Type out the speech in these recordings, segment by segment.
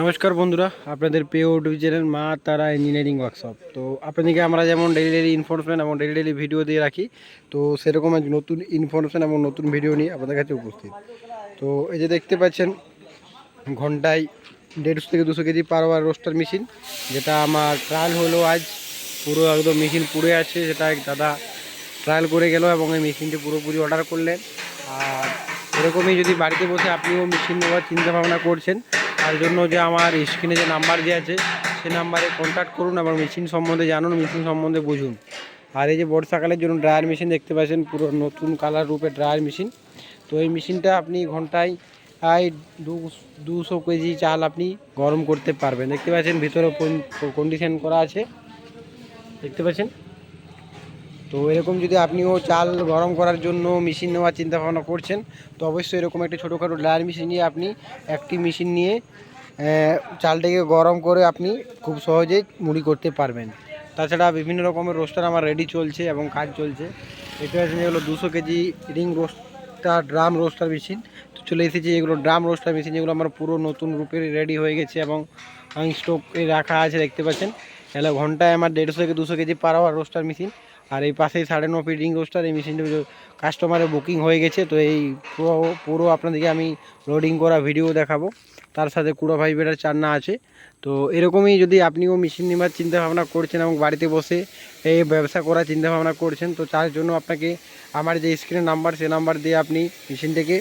নমস্কার বন্ধুরা, আপনাদের পে ইউটিউব চ্যানেল মা তারা ইঞ্জিনিয়ারিং ওয়ার্কশপ তো আপনাদেরকে আমরা যেমন ডেলি ডেলি ইনফরমেশন এবং ডেলি ডেলি ভিডিও দিয়ে রাখি, তো সেরকম এক নতুন ইনফরমেশন এবং নতুন ভিডিও নিয়ে আপনাদের কাছে উপস্থিত। তো এই যে দেখতে পাচ্ছেন, ঘন্টায় দেড়শো থেকে দুশো KG per hour roaster machine যেটা আমার ট্রায়াল হলো আজ। পুরো একদম মেশিন পুড়ে আছে, সেটা এক দাদা ট্রায়াল করে গেল এবং এই মেশিনটি পুরোপুরি অর্ডার করলেন। আর এরকমই যদি বাড়িতে বসে আপনিও মেশিন নেওয়ার চিন্তা ভাবনা করছেন তার জন্য যে আমার স্ক্রিনে যে নাম্বার দেওয়া আছে, সে নাম্বারে কন্ট্যাক্ট করুন এবং মেশিন সম্বন্ধে জানুন মেশিন সম্বন্ধে বুঝুন। আর এই যে বর্ষাকালের জন্য ড্রায়ার মেশিন দেখতে পাচ্ছেন, পুরো নতুন কালার রূপে ড্রায়ার মেশিন তো এই মেশিনটা আপনি ঘন্টায় প্রায় দুশো কেজি চাল আপনি গরম করতে পারবেন। দেখতে পাচ্ছেন, ভিতরে কন্ডিশন করা আছে। দেখতে পাচ্ছেন? তো এরকম যদি আপনিও চাল গরম করার জন্য মেশিন নেওয়ার চিন্তা ভাবনা করছেন, তো অবশ্যই এরকম একটা ছোটোখাটো ড্রায়ার মেশিন নিয়ে আপনি একটি মেশিন নিয়ে চালটাকে গরম করে আপনি খুব সহজেই মুড়ি করতে পারবেন। তাছাড়া বিভিন্ন রকমের রোস্টার আমার রেডি চলছে এবং কাজ চলছে। এটা হচ্ছে যেগুলো দুশো KG ring roaster drum roaster machine তো চলে এসেছে এগুলো ড্রাম রোস্টার মেশিন যেগুলো আমার পুরো নতুন রূপের রেডি হয়ে গেছে এবং স্টকে রাখা আছে, দেখতে পাচ্ছেন। তাহলে ঘন্টায় আমার দেড়শো থেকে দুশো KG per hour roaster machine আর এই পাশেই সাড়ে ন ফিট রিং রোস্টার এই মেশিনটা কাস্টমারের বুকিং হয়ে গেছে, তো এই পুরো পুরো আপনাদেরকে আমি লোডিং করা ভিডিও দেখাবো। তার সাথে কুড়ো ভাইবেটার চান্না আছে। তো এরকমই যদি আপনিও মেশিন নেওয়ার চিন্তা ভাবনা করছেন এবং বাড়িতে বসে এই ব্যবসা করার চিন্তা ভাবনা করছেন, তো তার জন্য আপনাকে আমার যে স্ক্রিনের নাম্বার সে নাম্বার দিয়ে আপনি মেশিনটাকে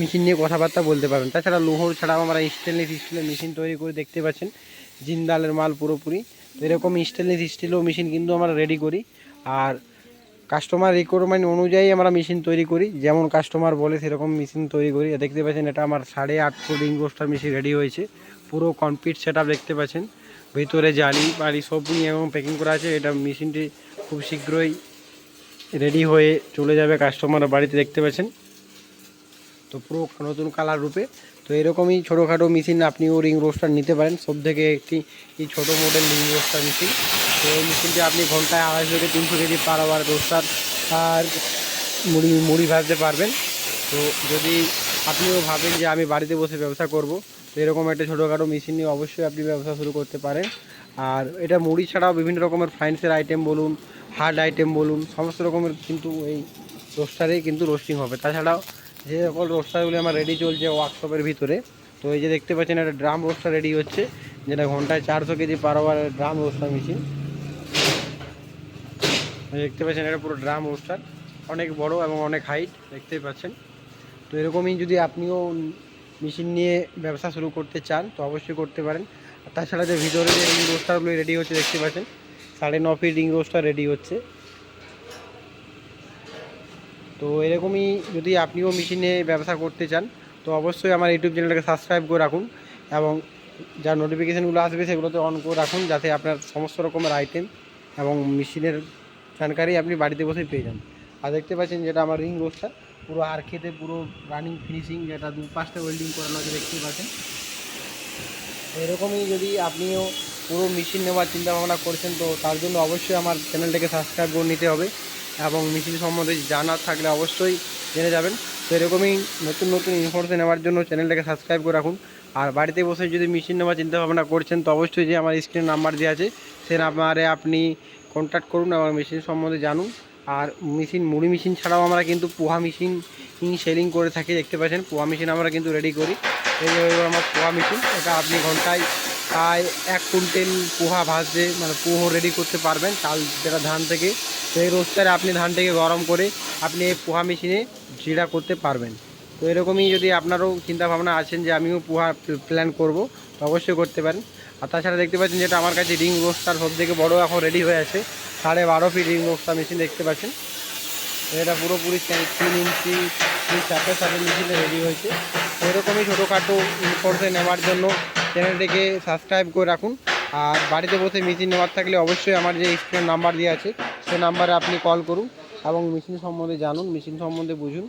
মেশিন নিয়ে কথাবার্তা বলতে পারবেন। তাছাড়া লোহর ছাড়াও আমরা স্টেনলেস স্টিলের মেশিন তৈরি করে দেখতে পাচ্ছেন। জিন্দালের মাল পুরোপুরি। এরকম স্টেনলেস স্টিলও মেশিন কিন্তু আমরা রেডি করি। আর কাস্টমার রিকোয়ারমেন্ট অনুযায়ী আমরা মেশিন তৈরি করি। যেমন কাস্টমার বলে সেরকম মেশিন তৈরি করি। দেখতে পাচ্ছেন এটা আমার সাড়ে আটশো রিং রোস্টার মেশিন রেডি হয়েছে। পুরো কমপ্লিট সেট দেখতে পাচ্ছেন। ভিতরে জালি, বালি সব নিয়ে এবং প্যাকিং করা আছে। এটা মেশিনটি খুব শীঘ্রই রেডি হয়ে চলে যাবে কাস্টমার বাড়িতে দেখতে পাচ্ছেন। তো পুরো নতুন কালার রূপে। তো এরকমই ছোটোখাটো মেশিন আপনিও রিং রোস্টার নিতে পারেন। সব থেকে একটি, এই ছোটো মডেল রিং রোস্টার মেশিন তো এই মেশিনটি আপনি ঘন্টায় আড়াইশো থেকে তিনশো কেজি পার আওয়ার রোস্টার আর মুড়ি মুড়ি ভাজতে পারবেন। তো যদি আপনিও ভাবেন যে আমি বাড়িতে বসে ব্যবসা করব, তো এরকম একটা ছোটোখাটো মেশিন নিয়ে অবশ্যই আপনি ব্যবসা শুরু করতে পারেন। আর এটা মুড়ি ছাড়াও বিভিন্ন রকমের ফাইন্সের আইটেম বলুন হার্ড আইটেম বলুন, সমস্ত রকমের কিন্তু এই রোস্টারেই কিন্তু রোস্টিং হবে। তাছাড়াও যে সকল রোস্টারগুলি আমার রেডি চলছে ওয়ার্কশপের ভিতরে। তো এই যে দেখতে পাচ্ছেন, একটা ড্রাম রোস্টার রেডি হচ্ছে, যেটা ঘন্টায় চারশো KG per over drum roaster machine দেখতে পাচ্ছেন, এটা পুরো ড্রাম রোস্টার অনেক বড় এবং অনেক হাইট দেখতেই পাচ্ছেন। তো এরকমই যদি আপনিও মেশিন নিয়ে ব্যবসা শুরু করতে চান, তো অবশ্যই করতে পারেন। তাছাড়া যে ভিতরে যে রিং রোস্টারগুলো রেডি হচ্ছে, দেখতে পাচ্ছেন, সাড়ে ন ফিট রিং রোস্টার রেডি হচ্ছে। তো এরকমই যদি আপনিও মেশিনে ব্যবসা করতে চান, তো অবশ্যই আমার ইউটিউব চ্যানেলটাকে সাবস্ক্রাইব করে রাখুন এবং যা নোটিফিকেশানগুলো আসবে সেগুলোতে অন করে রাখুন যাতে আপনার সমস্ত রকমের আইটেম এবং মেশিনের জানকারি আপনি বাড়িতে বসেই পেয়ে যান। আর দেখতে পাচ্ছেন যেটা আমার রিং রোস্টার পুরো আর খেতে পুরো রানিং ফিনিশিং যেটা দু পাঁচটা ওয়েল্ডিং করানো আছে দেখতে পাচ্ছেন। এরকমই যদি আপনিও পুরো মেশিন নেওয়ার চিন্তা ভাবনা করছেন, তো তার জন্য অবশ্যই আমার চ্যানেলটাকে সাবস্ক্রাইব করে নিতে হবে। এবং মেশিন সম্বন্ধে জানার থাকলে অবশ্যই জেনে যাবেন। তো এরকমই নতুন নতুন ইনফরমেশন নেওয়ার জন্য চ্যানেলটাকে সাবস্ক্রাইব করে রাখুন। আর বাড়িতে বসে যদি মেশিন নেওয়ার চিন্তা ভাবনা করছেন, তো অবশ্যই যে আমার স্ক্রিন নাম্বার দেওয়া আছে, সে নাম্বারে আপনি কন্ট্যাক্ট করুন এবং মেশিন সম্বন্ধে জানুন। আর মেশিন মুড়ি মেশিন ছাড়াও আমরা কিন্তু পোহা মেশিন সেলিং করে থাকি, দেখতে পাচ্ছেন? পোহা মেশিন আমরা কিন্তু রেডি করি। এই আমার পোহা মেশিন এটা আপনি ঘন্টায় প্রায় এক কুইন্টেল পোহা ভাজতে মানে পোহ রেডি করতে পারবেন চাল যেটা ধান থেকে। সেই রোস্টারে আপনি ধানটাকে গরম করে আপনি এই পোহা মেশিনে জিরা করতে পারবেন। তো এরকমই যদি আপনারও চিন্তা ভাবনা আছেন যে আমিও পোহা প্ল্যান করব, তো অবশ্যই করতে পারেন। আর তাছাড়া দেখতে পাচ্ছেন যেটা আমার কাছে রিং রোস্টার সব থেকে বড়ো এখন রেডি হয়ে আছে। সাড়ে বারো ফিট রিং রোস্টার মেশিন দেখতে পাচ্ছেন। এটা পুরোপুরি তিন ইঞ্চি চারটে সাথে মেশিনে রেডি হয়েছে। এরকমই ছোটোখাটো ইনফরমেশন নেওয়ার জন্য চ্যানেলটিকে সাবস্ক্রাইব করে রাখুন। আর বাড়িতে বসে মেশিন নেওয়ার থাকলে অবশ্যই আমার যে স্ক্রিন নাম্বার দেওয়া আছে সে নাম্বারে আপনি কল করুন এবং মেশিন সম্বন্ধে জানুন, মেশিন সম্বন্ধে বুঝুন।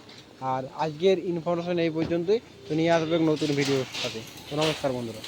আর আজকের ইনফরমেশন এই পর্যন্তই। তো নিয়ে আসবে নতুন ভিডিওর সাথে। তো নমস্কার বন্ধুরা।